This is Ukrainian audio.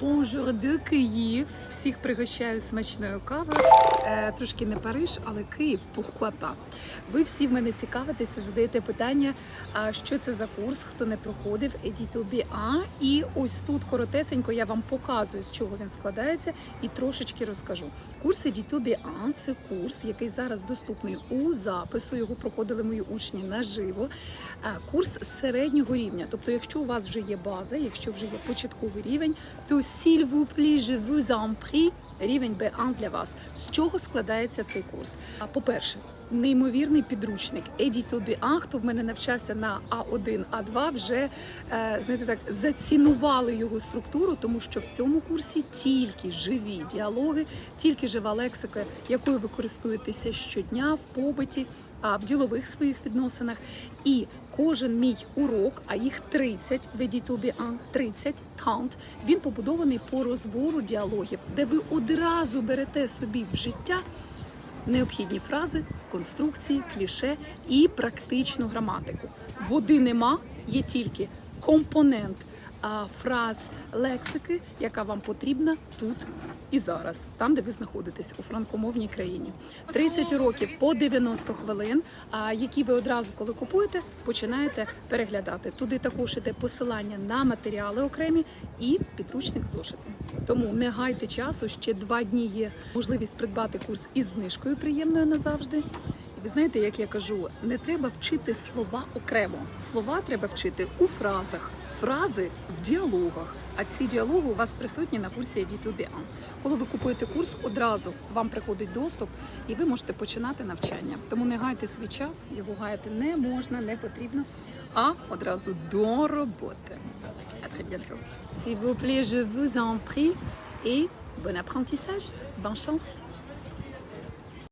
Бонжур де Київ. Всіх пригощаю смачною кавою. Е, трошки не Париж, але Київ. Pas? Ви всі в мене цікавитеся, задаєте питання, а що це за курс, хто не проходив Едіто BA. І ось тут коротесенько я вам показую, з чого він складається, і трошечки розкажу. Курс Едіто BA – це курс, який зараз доступний у запису. Його проходили мої учні наживо. А, Курс середнього рівня. Тобто, якщо у вас вже є база, якщо вже є початковий рівень, то s'il vous plaît, je vous en prie, рівень B1 для вас. З чого складається цей курс? А, По-перше, неймовірний підручник Едіто BA, хто в мене навчався на А1, А2, вже е, знаєте так зацінували його структуру, тому що в цьому курсі тільки живі діалоги, тільки жива лексика, якою ви користуєтеся щодня в побуті, а в ділових своїх відносинах. І кожен мій урок, а їх 30 в Едіто BA, 30 count, він побудований по розбору діалогів, де ви одразу берете собі в життя необхідні фрази, конструкції, кліше і практичну граматику. Води нема, є тільки компонент фраз лексики, яка вам потрібна тут і зараз, там, де ви знаходитесь у франкомовній країні. 30 років по 90 хвилин, а, які ви одразу, коли купуєте, починаєте переглядати. Туди також іде посилання на матеріали окремі і підручник зошити. Тому не гайте часу. Ще два дні є можливість придбати курс із знижкою приємною назавжди. Ви знаєте, як я кажу, не треба вчити слова окремо. Слова треба вчити у фразах, фрази в діалогах. А ці діалоги у вас присутні на курсі Edit UBA. Коли ви купуєте курс, одразу вам приходить доступ, і ви можете починати навчання. Тому не гайте свій час, його гаяти не можна, не потрібно, а одразу до роботи. À très bientôt. S'il vous plaît, je vous en prie et bon apprentissage. Bonne chance.